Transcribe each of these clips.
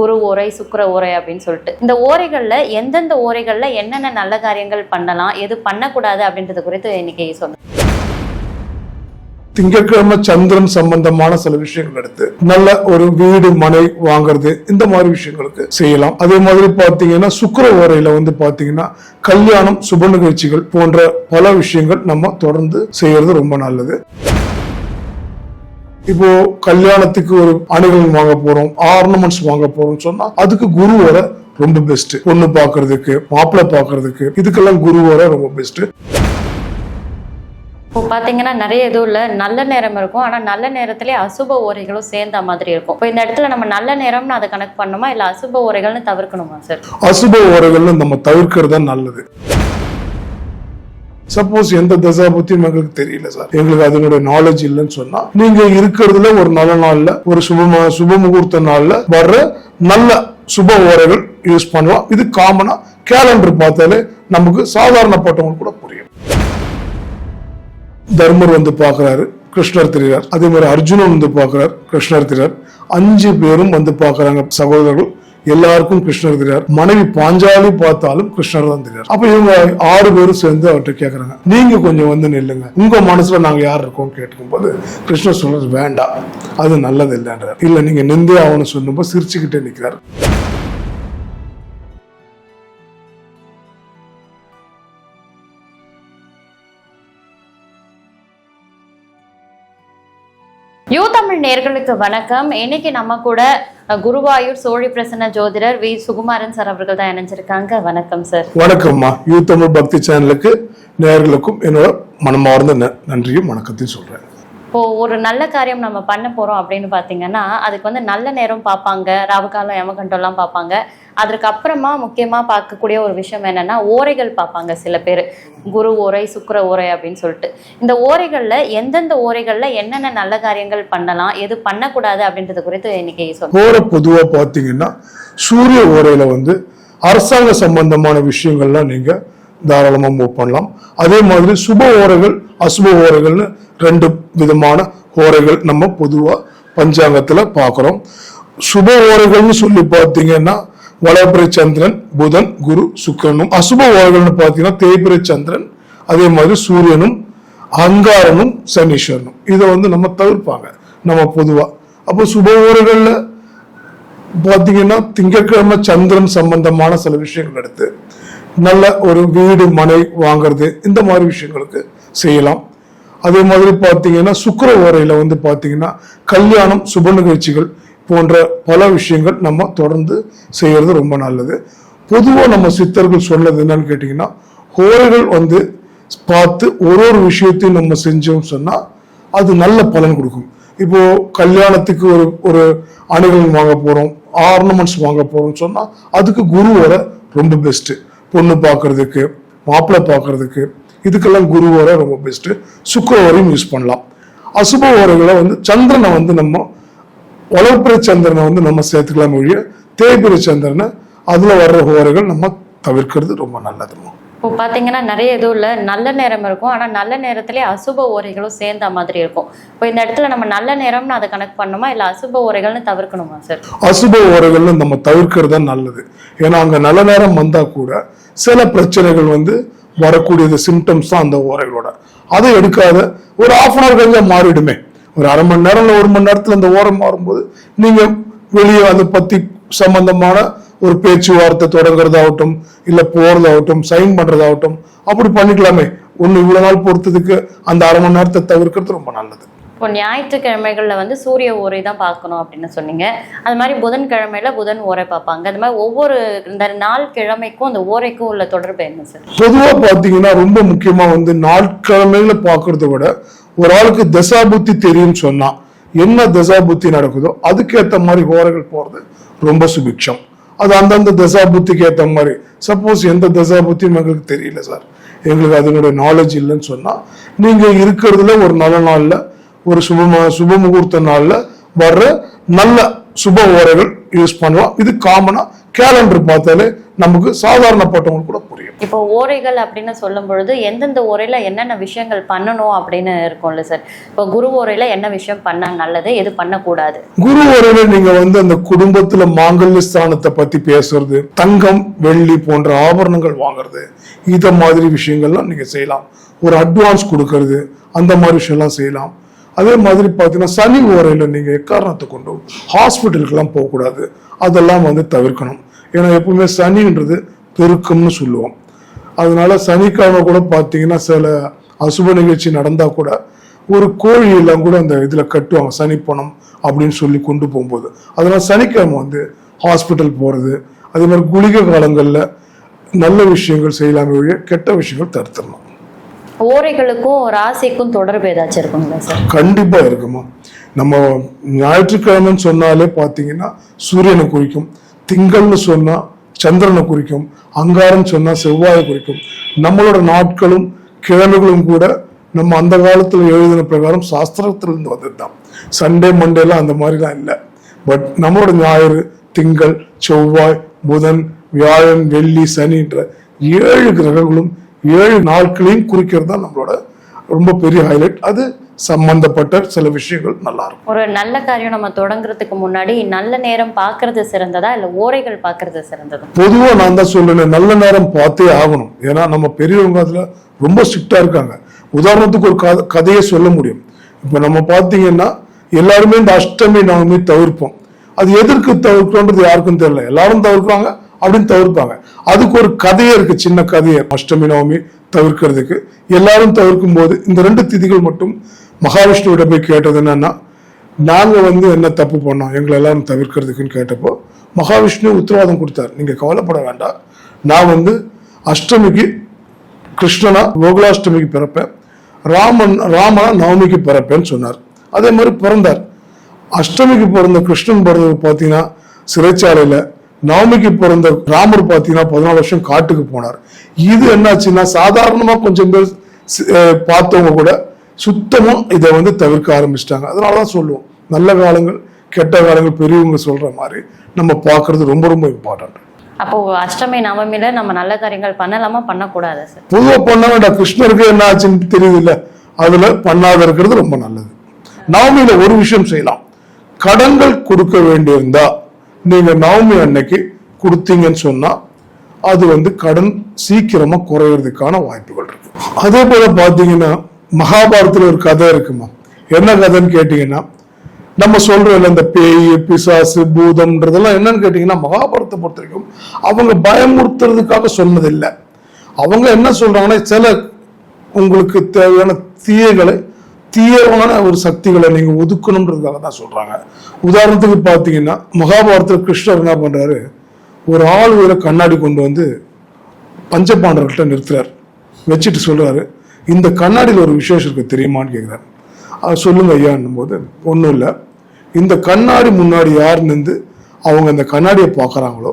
குரு ஓரை சுக்கர ஓரை அப்படின்னு சொல்லிட்டு. இந்த ஓரைகள்ல எந்தெந்த ஓரைகள்ல என்னென்ன நல்ல காரியங்கள் பண்ணலாம் எது பண்ணக்கூடாது அப்படின்றது குறித்து இன்னைக்கு சொல்லுங்க திங்கட்கிழமை சந்திரன் சம்பந்தமான சில விஷயங்கள் எடுத்து நல்ல ஒரு வீடு மனை வாங்குறது இந்த மாதிரி விஷயங்களுக்கு செய்யலாம். அதே மாதிரி பாத்தீங்கன்னா சுக்கர ஓரையில வந்து பாத்தீங்கன்னா கல்யாணம் சுப நிகழ்ச்சிகள் போன்ற பல விஷயங்கள் நம்ம தொடர்ந்து செய்யறது ரொம்ப நல்லது. இப்போ கல்யாணத்துக்கு ஒரு அணிகள் வாங்க போறோம் ஆர்னமெண்ட்ஸ் வாங்க போறோம் சொன்னா அதுக்கு குருவோட ரொம்ப பெஸ்ட் பொண்ணு பாக்குறதுக்கு மாப்பிள்ளை பாக்குறதுக்கு இதுக்கெல்லாம் குருவோட ரொம்ப பெஸ்ட் இப்போ பாத்தீங்கன்னா நிறைய இதுல நல்ல நேரம் இருக்கும். ஆனா நல்ல நேரத்திலே அசுப ஓரைகளும் சேர்ந்த மாதிரி இருக்கும். இப்போ இந்த இடத்துல நம்ம நல்ல நேரம்னு அதை கணக்கு பண்ணணுமா? இல்ல அசுப ஓரைகள்னு தவிர்க்கணுமா சார் அசுப உரைகள்னு நம்ம தவிர்க்கிறது தான் நல்லது. சப்போஸ் எந்த தசா பத்தியும் எங்களுக்கு தெரியல சார். எங்களுக்கு அதனுடைய நாலேஜ் இல்லைன்னு சொன்னா நீங்க இருக்கிறதுல ஒரு நல்ல நாள்ல ஒரு சுப சுப முகூர்த்த நாள்ல வர்ற நல்ல சுப ஓரைகள் யூஸ் பண்ணலாம். இது காமனா கேலண்டர் பார்த்தாலே நமக்கு சாதாரணப்பட்டவங்களுக்கு கூட புரியும். தர்மர் வந்து பாக்குறாரு கிருஷ்ணர் தெரியார் அதே மாதிரி அர்ஜுனன் வந்து பாக்குறாரு கிருஷ்ணர் தெரியார் அஞ்சு பேரும் வந்து பாக்குறாங்க சகோதரர்கள். எல்லாருக்கும் கிருஷ்ணர் தெரியார். மனைவி பாஞ்சாலி பார்த்தாலும் கிருஷ்ணர் தான் தெரியார். அப்ப இவங்க ஆறு பேரும் சேர்ந்து அவர்கிட்ட கேக்குறாங்க. நீங்க கொஞ்சம் வந்து நில்லுங்க. உங்க மனசுல நாங்க யார் இருக்கோம் கேட்கும் போது கிருஷ்ணர் சொல்றது வேண்டாம். அது நல்லது இல்லைன்றார். இல்ல நீங்க நிந்தே ஆகணும் சொல்லும்போது சிரிச்சுக்கிட்டே நிக்கிறார். யூ தமிழ் நேர்களுக்கு வணக்கம். இன்னைக்கு நம்ம கூட குருவாயூர் சோழி பிரசன்ன ஜோதிடர் வி. சுகுமாரன் சார் அவர்கள் தான் இணைஞ்சிருக்காங்க. வணக்கம் சார் வணக்கம்மா. யூ தமிழ் பக்தி சேனலுக்கு நேர்களுக்கும் என்னோட மனமார்ந்த நன்றியும் வணக்கத்தையும் சொல்றேன். இப்போ ஒரு நல்ல காரியம் நம்ம பண்ண போறோம் அப்படின்னு பாத்தீங்கன்னா அதுக்கு வந்து நல்ல நேரம் பார்ப்பாங்க. ராவுகாலம் யமகண்டம்லாம் பார்ப்பாங்க. அதற்கு அப்புறமா முக்கியமா பார்க்கக்கூடிய ஒரு விஷயம் என்னன்னா ஓரைகள் பார்ப்பாங்க சில பேர். குரு ஓரை சுக்கர ஓரை அப்படின்னு சொல்லிட்டு. இந்த ஓரைகள்ல எந்தெந்த ஓரைகள்ல என்னென்ன நல்ல காரியங்கள் பண்ணலாம் எது பண்ணக்கூடாது அப்படின்றது குறித்து இன்னைக்கு சொல்லுங்க ஓரை பொதுவா பாத்தீங்கன்னா சூரிய ஓரையில வந்து அரசாங்க சம்பந்தமான விஷயங்கள்லாம் நீங்க தாராளமா மூவ் பண்ணலாம். அதே மாதிரி சுப ஓரைகள் அசுப ஓரைகள்னு ரெண்டு விதமான ஓரைகள் நம்ம பொதுவாக பஞ்சாங்கத்தில் பார்க்குறோம் சுப ஓரைகள்னு சொல்லி பார்த்தீங்கன்னா வளப்பிறை சந்திரன் புதன் குரு சுக்கரனும் அசுப ஓரைகள்னு பார்த்தீங்கன்னா தேய்பிறை சந்திரன் அதே மாதிரி சூரியனும் அங்காரனும் சனீஸ்வரனும். இதை வந்து நம்ம தவிர்ப்பாங்க நம்ம பொதுவாக அப்போ சுப ஓரைகளில் பார்த்தீங்கன்னா திங்கட்கிழமை சந்திரன் சம்பந்தமான சில விஷயங்கள் எடுத்து நல்ல ஒரு வீடு மனை வாங்குறது இந்த மாதிரி விஷயங்களுக்கு செய்யலாம். அதே மாதிரி பார்த்தீங்கன்னா சுக்கர ஓரையில் வந்து பார்த்தீங்கன்னா கல்யாணம் சுப நிகழ்ச்சிகள் போன்ற பல விஷயங்கள் நம்ம தொடர்ந்து செய்கிறது ரொம்ப நல்லது. பொதுவாக நம்ம சித்தர்கள் சொன்னது என்னன்னு கேட்டிங்கன்னா ஓரைகள் வந்து பார்த்து ஒரு ஒரு விஷயத்தையும் நம்ம செஞ்சோம்னு சொன்னால் அது நல்ல பலன் கொடுக்கும். இப்போ கல்யாணத்துக்கு ஒரு ஒரு அணிகள் வாங்க போகிறோம் ஆர்னமெண்ட்ஸ் வாங்க போகிறோம்னு சொன்னால் அதுக்கு குருவோட ரொம்ப பெஸ்ட்டு பொண்ணு பார்க்குறதுக்கு மாப்பிள்ளை பார்க்குறதுக்கு இதுக்கெல்லாம் குருவோட ரொம்ப பெஸ்ட் சுக்கரவரையும் யூஸ் பண்ணலாம். அசுப ஓரைகளை வந்து சந்திரனை வந்து நம்ம வளர்ப்பிறை சந்திரனை வந்து நம்ம சேர்த்துக்கலாம் ஒழிய தேய்பிறை சந்திரனை அதுல வர்ற ஓரைகள் நம்ம தவிர்க்கிறது ரொம்ப நல்லதுமா இப்போ பாத்தீங்கன்னா நிறைய இதுல நல்ல நேரம் இருக்கும். ஆனா நல்ல நேரத்திலே அசுப ஓரைகளும் சேர்ந்த மாதிரி இருக்கும். இப்போ இந்த இடத்துல நம்ம நல்ல நேரம்னு அதை கணக்கு பண்ணணுமா? இல்ல அசுப ஓரைகள்னு தவிர்க்கணுமா சார் அசுப ஓரைகள்னு நம்ம தவிர்க்கிறது தான் நல்லது. ஏன்னா அங்க நல்ல நேரம் வந்தா கூட சில பிரச்சனைகள் வந்து வரக்கூடியது சிம்டம்ஸ் தான் அந்த ஓரைகளோட அதை எடுக்காத ஒரு ஆஃப் அன் அவர் கழிஞ்சா மாறிடுமே. ஒரு அரை மணி நேரம் ஒரு மணி நேரத்தில் அந்த ஓரம் மாறும்போது நீங்க வெளியே அதை பத்தி சம்பந்தமான ஒரு பேச்சுவார்த்தை தொடங்குறதாகட்டும் இல்ல போறதாகட்டும் சைன் பண்றதாகட்டும் அப்படி பண்ணிக்கலாமே. ஒன்று இவ்வளவு நாள் பொறுத்ததுக்கு அந்த அரை மணி நேரத்தை தவிர்க்கிறது ரொம்ப நல்லது. இப்போ ஞாயிற்றுக்கிழமைகளில் வந்து சூரிய ஓரை தான் பார்க்கணும் அப்படின்னு சொன்னீங்க. அது மாதிரி புதன்கிழமையில புதன் ஓரை பார்ப்பாங்க. அது மாதிரி ஒவ்வொரு இந்த நாள் கிழமைக்கும் அந்த ஓரைக்கும் உள்ள தொடர்பு என்ன சார்? பொதுவாக பார்த்தீங்கன்னா ரொம்ப முக்கியமாக வந்து நாட்கிழமையில பார்க்கறத விட ஒரு ஆளுக்கு தசா புத்தி தெரியும்னு சொன்னால் என்ன தசா புத்தி நடக்குதோ அதுக்கேற்ற மாதிரி ஓரைகள் போகிறது ரொம்ப சுபிக்ஷம். அது அந்தந்த தசா புத்திக்கு மாதிரி. சப்போஸ் எந்த தசா புத்தியும் எங்களுக்கு தெரியல சார். எங்களுக்கு அதனுடைய நாலேஜ் இல்லைன்னு சொன்னால் நீங்கள் இருக்கிறதுல ஒரு நல்ல நாளில் ஒரு சுப சுப முகூர்த்த நாள்ல வர்ற நல்ல சுப ஓரைகள் யூஸ் பண்ணலாம். இது காமனா கேலண்டர் பார்த்தாலே நமக்கு சாதாரணப்பட்டவங்களுக்கு கூட புரியும். இப்போ ஓரைகள் அப்படின்னு சொல்லும் பொழுது எந்தெந்த ஓரையில என்னென்ன விஷயங்கள் பண்ணணும் அப்படின்னு இருக்கும்ல சார்? இப்போ குரு ஓரையில என்ன விஷயம் பண்ணா நல்லது எது பண்ணக்கூடாது? குரு உறவு நீங்க வந்து அந்த குடும்பத்துல மாங்கல்ய ஸ்தானத்தை பத்தி பேசுறது தங்கம் வெள்ளி போன்ற ஆபரணங்கள் வாங்குறது இத மாதிரி விஷயங்கள்லாம் நீங்க செய்யலாம். ஒரு அட்வான்ஸ் கொடுக்கறது அந்த மாதிரி விஷயம்லாம் செய்யலாம். அதே மாதிரி பார்த்தீங்கன்னா சனி ஓரையில் நீங்கள் எக்காரணத்தை கொண்டும் ஹாஸ்பிட்டலுக்கெல்லாம் போகக்கூடாது. அதெல்லாம் வந்து தவிர்க்கணும். ஏன்னா எப்பவுமே சனின்றது பெருக்கம்னு சொல்லுவோம். அதனால சனிக்கிழமை கூட பார்த்தீங்கன்னா சில அசுப நிகழ்ச்சி நடந்தால் கூட ஒரு கோழி எல்லாம் கூட அந்த இதில் கட்டுவாங்க. சனிப்பணம் அப்படின்னு சொல்லி கொண்டு போகும்போது. அதனால சனிக்கிழமை வந்து ஹாஸ்பிட்டல் போகிறது அதே மாதிரி குளிகை காலங்களில் நல்ல விஷயங்கள் செய்யலாமே ஒழிய கெட்ட விஷயங்கள் தடுத்துடணும். ஓரைகளுக்கும் ராசிக்கும் தொடர்பு ஏதாச்சும் இருக்குங்களா சார்? கண்டிப்பா இருக்குமா. நம்ம ஞாயிற்றுக்கிழமைன்னு சொன்னாலே பார்த்தீங்கன்னா சூரியனை குறிக்கும் திங்கள்னு சொன்னா சந்திரனை குறிக்கும் அங்காரம் சொன்னா செவ்வாயை குறிக்கும். நம்மளோட நாட்களும் கிழமைகளும் கூட நம்ம அந்த காலத்துல எழுதின பிரகாரம் சாஸ்திரத்திலிருந்து வந்தது தான் சண்டே மண்டேலாம் அந்த மாதிரிலாம் இல்லை. பட் நம்மளோட ஞாயிறு திங்கள் செவ்வாய் புதன் வியாழன் வெள்ளி சனின்ற ஏழு கிரகங்களும் ஏழு நாட்களையும் குறிக்கிறது தான் நம்மளோட ரொம்ப பெரிய ஹைலைட் அது சம்பந்தப்பட்ட சில விஷயங்கள் நல்லா இருக்கும் ஒரு நல்ல காரியம் நம்ம தொடங்குறதுக்கு முன்னாடி நல்ல நேரம் பார்க்கிறது சிறந்ததா? இல்ல ஓரைகள் பார்க்கிறது சிறந்ததா? பொதுவா நான் தான் சொல்றேன் நல்ல நேரம் பார்த்தே ஆகணும். ஏன்னா நம்ம பெரியவங்க அதுல ரொம்ப ஸ்ட்ரிக்டா இருக்காங்க. உதாரணத்துக்கு ஒரு கத- கதையை சொல்ல முடியும். இப்ப நம்ம பார்த்தீங்கன்னா எல்லாருமே இந்த அஷ்டமி நவமி தவிர்ப்போம். அது எதற்கு தவிர்க்கிறோன்றது யாருக்கும் தெரியல. எல்லாரும் தவிர்க்கிறாங்க. அப்படின்னு தவிர்ப்பாங்க. அதுக்கு ஒரு கதையே இருக்கு சின்ன கதையை. அஷ்டமி நவமி தவிர்க்கிறதுக்கு. எல்லாரும் தவிர்க்கும் போது இந்த ரெண்டு திதிகள் மட்டும் மகாவிஷ்ணுவிட போய் கேட்டது என்னன்னா நாங்க வந்து என்ன தப்பு பண்ணோம்? எங்களை எல்லாரும் தவிர்க்கிறதுக்குன்னு கேட்டப்போ மகாவிஷ்ணு உத்தரவாதம் கொடுத்தார். நீங்க கவலைப்பட வேண்டாம். நான் வந்து அஷ்டமிக்கு கிருஷ்ணனா கோகுலாஷ்டமிக்கு பிறப்பேன். ராமன் ராமனா நவமிக்கு பிறப்பேன்னு சொன்னார். அதே மாதிரி பிறந்தார். அஷ்டமிக்கு பிறந்த கிருஷ்ணன் பிறந்தது பார்த்தீங்கன்னா சிறைச்சாலையில் நவமிக்கு பிறந்த ராமர் பார்த்தீங்கன்னா பதினாலு வருஷம் காட்டுக்கு போனார். இது என்னாச்சுன்னா சாதாரணமா கொஞ்சம் பேர் பார்த்தவங்க கூட சுத்தமா இதை வந்து தவிர்க்க ஆரம்பிச்சிட்டாங்க. அதனாலதான் சொல்லுவோம் நல்ல காலங்கள் கெட்ட காலங்கள் பெரியவங்க சொல்ற மாதிரி நம்ம பார்க்கிறது ரொம்ப ரொம்ப இம்பார்ட்டன்ட் அப்போ அஷ்டமி நவமியில நம்ம நல்ல காரியங்கள் பண்ணலாமா? பண்ணக்கூடாதா சார்? பொதுவா பண்ண வேண்டாம் கிருஷ்ணருக்கு என்ன ஆச்சுன்னு தெரியுது இல்ல அதுல பண்ணாத இருக்கிறது ரொம்ப நல்லது. நவமியில ஒரு விஷயம் செய்யலாம். கடன்கள் கொடுக்க வேண்டியிருந்தா நீங்க நவமி அன்னைக்கு கொடுத்தீங்கன்னு சொன்னா அது வந்து கடன் சீக்கிரமா குறையறதுக்கான வாய்ப்புகள் இருக்கு. அதே போல பாத்தீங்கன்னா மகாபாரதத்துல ஒரு கதை இருக்குமா? என்ன கதைன்னு கேட்டீங்கன்னா நம்ம சொல்றோம்ல இந்த பேய் பிசாசு பூதம்ன்றதெல்லாம் என்னன்னு கேட்டீங்கன்னா மகாபாரதத்தை பொறுத்த வரைக்கும் அவங்க பயமுறுத்துறதுக்காக சொன்னதில்லை. அவங்க என்ன சொல்றாங்கன்னா சில உங்களுக்கு தேவையான தீயகளை தீவிரமான ஒரு சக்திகளை நீங்க ஒதுக்கணுன்றதுக்காக தான் சொல்றாங்க. உதாரணத்துக்கு பார்த்தீங்கன்னா மகாபாரதத்தில் கிருஷ்ணர் என்ன பண்றாரு? ஒரு ஆள் உயிரை கண்ணாடி கொண்டு வந்து பஞ்சபாண்டவர்கள்ட்ட நிறுத்துறாரு. வச்சுட்டு சொல்றாரு இந்த கண்ணாடியில் ஒரு விசேஷம் இருக்கு தெரியுமான்னு கேட்குறாரு அது சொல்லுங்க ஐயான்னும் போது ஒன்றும் இல்லை. இந்த கண்ணாடி முன்னாடி யார் நின்று அவங்க இந்த கண்ணாடியை பார்க்குறாங்களோ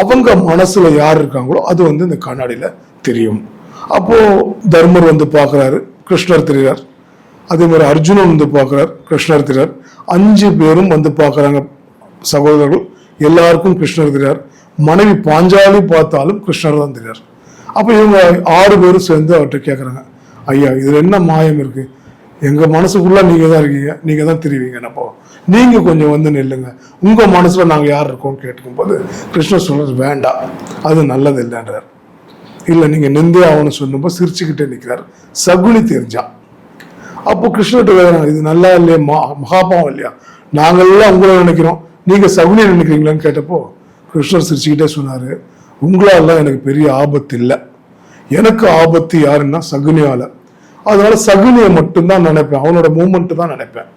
அவங்க மனசுல யார் இருக்காங்களோ அது வந்து இந்த கண்ணாடியில தெரியும். அப்போ தர்மர் வந்து பார்க்குறாரு கிருஷ்ணர் தெரியார் அதே மாதிரி அர்ஜுனன் வந்து பார்க்குறார் கிருஷ்ணர் தெரியார். அஞ்சு பேரும் வந்து பார்க்குறாங்க சகோதரர்கள். எல்லாருக்கும் கிருஷ்ணர் தெரியார். மனைவி பாஞ்சாலி பார்த்தாலும் கிருஷ்ணர் தான் தெரியார். அப்போ இவங்க ஆறு பேரும் சேர்ந்து அவர்கிட்ட கேட்குறாங்க ஐயா இதில் என்ன மாயம் இருக்கு? எங்கள் மனசுக்குள்ளே நீங்கள் தான் இருக்கீங்க. நீங்கள் தான் தெரிவிங்க. அப்போ நீங்கள் கொஞ்சம் வந்து நில்லுங்க. உங்கள் மனசில் நாங்கள் யார் இருக்கோம்னு கேட்டுக்கும் போது கிருஷ்ணர் சொல்றது வேண்டாம். அது நல்லது இல்லைன்றார். இல்லை நீங்கள் நிந்தே ஆகணும்னு சொல்லும்போது சிரிச்சுக்கிட்டே நிற்கிறார் சகுனி தெரிஞ்சான் அப்போ கிருஷ்ணர்கிட்ட கேக்குறாங்க, இது நல்லா இல்லையா மா மகாபாவம் இல்லையா? நாங்கள்லாம் உங்களை நினைக்கிறோம். நீங்கள் சகுனியை நினைக்கிறீங்களான்னு கேட்டப்போ கிருஷ்ணர் சிரிச்சுக்கிட்டே சொன்னார் உங்களாலாம் எனக்கு பெரிய ஆபத்து இல்லை. எனக்கு ஆபத்து யாருன்னா சகுனியால். அதனால சகுனியை மட்டும்தான் நினைப்பேன். அவனோட மூமெண்ட்டு தான் நினைப்பேன்.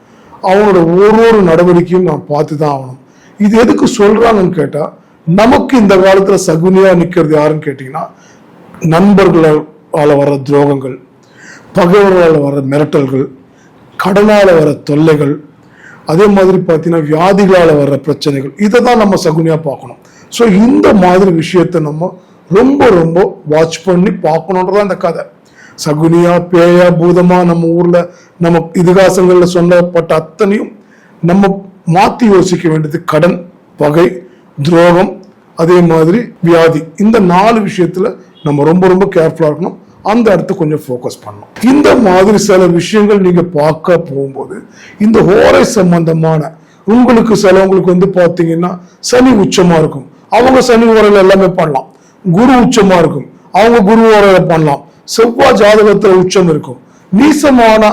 அவனோட ஒரு ஒரு நடவடிக்கையும் நான் பார்த்து தான் ஆகணும். இது எதுக்கு சொல்கிறாங்கன்னு கேட்டால் நமக்கு இந்த காலத்தில் சகுனியாக நிற்கிறது யாருன்னு கேட்டிங்கன்னா நண்பர்களால் வர துரோகங்கள் பகைவர்களால் வர மிரட்டல்கள் கடனால் வர தொல்லைகள் அதே மாதிரி பார்த்தீங்கன்னா வியாதிகளால் வர்ற பிரச்சனைகள் இதை தான் நம்ம சகுனியாக பார்க்கணும். ஸோ இந்த மாதிரி விஷயத்தை நம்ம ரொம்ப ரொம்ப வாட்ச் பண்ணி பார்க்கணுன்றதான் இந்த கதை. சகுனியா பேயா பூதமா நம்ம ஊர்ல நம்ம இதிகாசங்கள்ல சொல்லப்பட்ட அத்தனையும் நம்ம மாத்தி யோசிக்க வேண்டியது கடன் பகை துரோகம் அதே மாதிரி வியாதி. இந்த நாலு விஷயத்துல நம்ம ரொம்ப ரொம்ப கேர்ஃபுல்லா இருக்கணும். அந்த இடத்த கொஞ்சம் ஃபோக்கஸ் பண்ணணும். இந்த மாதிரி சில விஷயங்கள் நீங்க பார்க்க போகும்போது இந்த ஹோரை சம்பந்தமான உங்களுக்கு சிலவங்களுக்கு வந்து பார்த்தீங்கன்னா சனி உச்சமா இருக்கும். அவங்க சனி ஓரையில எல்லாமே பண்ணலாம். குரு உச்சமா இருக்கும். அவங்க குரு ஓரையில் பண்ணலாம். செவ்வாய் ஜாதகத்துல உச்சம் இருக்கும். நீசமான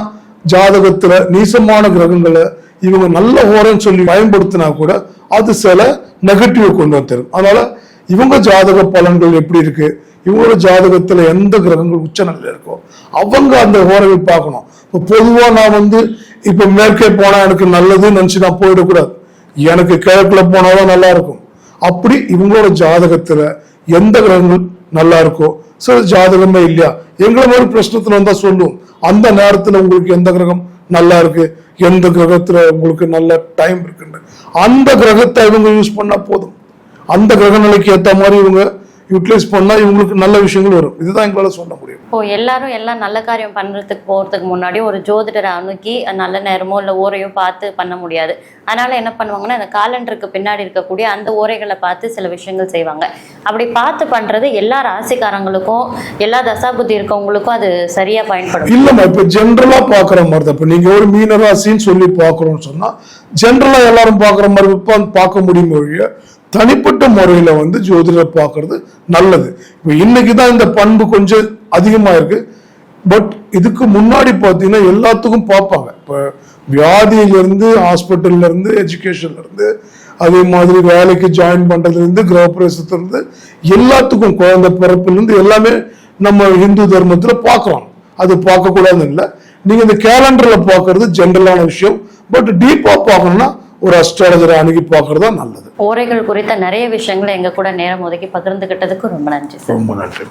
ஜாதகத்துல நீசமான கிரகங்களை இவங்க நல்ல ஓரன்னு சொல்லி பயன்படுத்தினா கூட அது சில நெகட்டிவ் கொண்டு வந்து தரும் அதனால இவங்க ஜாதக பலன்கள் எப்படி இருக்கு? இவங்களோட ஜாதகத்துல எந்த கிரகங்கள் உச்ச நிலையில இருக்கோ அவங்க அந்த ஹோரவை பார்க்கணும். இப்போ பொதுவா நான் வந்து இப்ப மேற்கே போனா எனக்கு நல்லதுன்னு நினைச்சு நான் போயிடக்கூடாது. எனக்கு கிழக்குல போனாதான் நல்லா இருக்கும். அப்படி இவங்களோட ஜாதகத்துல எந்த கிரகங்கள் நல்லா இருக்கோ சில ஜாதகமே இல்லையா? எங்களை மாதிரி பிரச்சனத்துல வந்தா சொல்லுவோம். அந்த நேரத்துல உங்களுக்கு எந்த கிரகம் நல்லா இருக்கு? எந்த கிரகத்துல உங்களுக்கு நல்ல டைம் இருக்குன்னு. அந்த கிரகத்தை இவங்க யூஸ் பண்ணா போதும். அந்த கிரக நிலைக்கு ஏத்த மாதிரி இவங்க யூட்டிலைஸ் பண்ணா இவங்களுக்கு நல்ல விஷயங்கள் வரும். இதுதான் எங்களால சொல்ல முடியும். இப்போ எல்லாரும் எல்லாம் நல்ல காரியம் பண்றதுக்கு போறதுக்கு முன்னாடி ஒரு ஜோதிடரை அணுகி நல்ல நேரமோ இல்லை ஓரையோ பார்த்து பண்ண முடியாது. அதனால என்ன பண்ணுவாங்கன்னா இந்த காலண்டருக்கு பின்னாடி இருக்கக்கூடிய அந்த ஓரைகளை பார்த்து சில விஷயங்கள் செய்வாங்க. அப்படி பார்த்து பண்றது எல்லா ராசிக்காரங்களுக்கும் எல்லா தசாபுத்தி இருக்கவங்களுக்கும் அது சரியா பயன்படும். இல்லம்மா இப்ப ஜென்ரலா பாக்குற மாதிரி தான் இப்ப நீங்க ஒரு மீனராசின்னு சொல்லி பாக்குறோம்னு சொன்னா ஜென்ரலா எல்லாரும் பாக்குற மாதிரி இப்ப பார்க்க முடியும் தனிப்பட்ட முறையில் வந்து ஜோதிடர் பார்க்கறது நல்லது. இப்போ இன்னைக்கு தான் இந்த பண்பு கொஞ்சம் அதிகமாக இருக்கு பட் இதுக்கு முன்னாடி பார்த்தீங்கன்னா எல்லாத்துக்கும் பார்ப்பாங்க. இப்போ வியாதியில இருந்து ஹாஸ்பிட்டல்ல இருந்து அதே மாதிரி வேலைக்கு ஜாயின் பண்ணுறதுலேருந்து கிரகப்பிரவேசத்துலேருந்து எல்லாத்துக்கும் குழந்தை பிறப்புலேருந்து எல்லாமே நம்ம இந்து தர்மத்தில் பார்க்கலாம். அது பார்க்கக்கூடாதுன்னு இல்லை. நீங்கள் இந்த கேலண்டரில் பார்க்கறது ஜென்ரலான விஷயம். பட் டீப்பாக பார்க்கணும்னா ஒரு அஸ்ட்ராலஜரை அணுகி பார்க்கறது தான் நல்லது. ஓரைகள் குறித்த நிறைய விஷயங்களை எங்க கூட நேரம் ஒதுக்கி பகிர்ந்துகிட்டதுக்கு ரொம்ப நன்றி சார். ரொம்ப நன்றி.